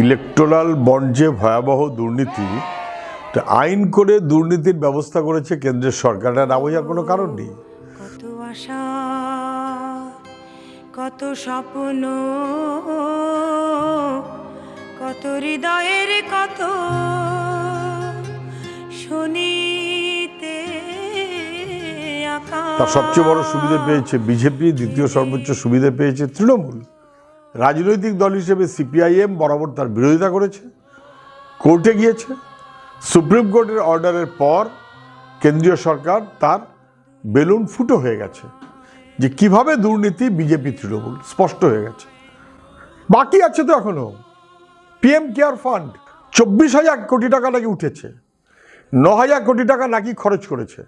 Electoral bond যে ভয়াবহ দুর্নীতি আইন করে দুর্নীতির ব্যবস্থা করেছে কেন্দ্রের সরকার। এটা না বোঝার কোনো কারণ নেই। কত আশা কত স্বপ্ন কত হৃদয়ের কত শুনিতে তার সবচেয়ে বড় সুবিধা পেয়েছে বিজেপি দ্বিতীয় সর্বোচ্চ সুবিধা পেয়েছে তৃণমূল। রাজনৈতিক দল হিসেবে সিপিআইএম বরাবর তার বিরোধিতা করেছে, কোর্টে গিয়েছে, সুপ্রিম কোর্টের অর্ডারের পর কেন্দ্রীয় সরকার তার বেলুন ফুটো হয়ে গেছে। যে কীভাবে দুর্নীতি বিজেপি তৃণমূল স্পষ্ট হয়ে গেছে। বাকি আছে তো এখনও। পিএম কেয়ার ফান্ড চব্বিশ হাজার কোটি টাকা নাকি উঠেছে, ন হাজার কোটি টাকা নাকি খরচ করেছে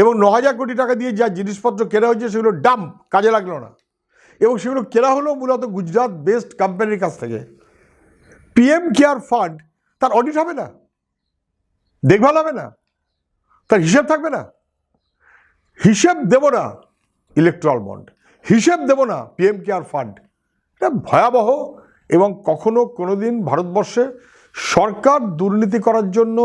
এবং ন হাজার কোটি টাকা দিয়ে যা জিনিসপত্র কেনা হয়েছে সেগুলো ডাম্প, কাজে লাগল না। এবং সেগুলো কেনা হলো মূলত গুজরাট বেস্ট কোম্পানির কাছ থেকে। পিএম কেয়ার ফান্ড তার অডিট হবে না? দেখভাল হবে না? তার হিসেব থাকবে না? হিসেব দেব না ইলেকট্রাল বন্ড হিসেব দেব না পিএম কেয়ার ফান্ড এটা ভয়াবহ এবং কখনো কোনোদিন ভারতবর্ষে সরকার দুর্নীতি করার জন্য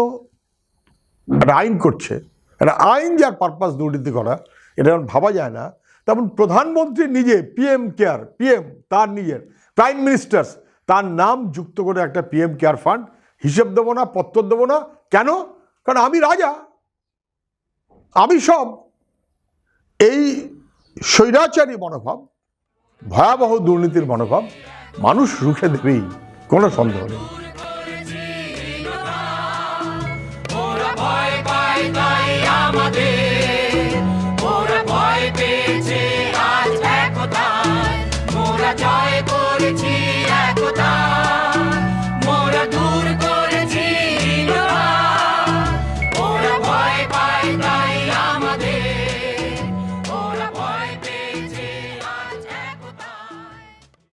আইন করছে। একটা আইন যার পারপাস দুর্নীতি করা, এটা ভাবা যায় না তেমন প্রধানমন্ত্রী নিজে পিএম কেয়ার পিএম তার নিজের প্রাইম মিনিস্টার্স তার নাম যুক্ত করে একটা পিএম কেয়ার ফান্ড হিসেব দেবো না, পত্তর দেবো না। কেন? কারণ আমি রাজা। আমি সব। এই স্বৈরাচারী মনোভাব, ভয়াবহ দুর্নীতির মনোভাব, মানুষ রুখে দেবেই, কোনো সন্দেহ নেই।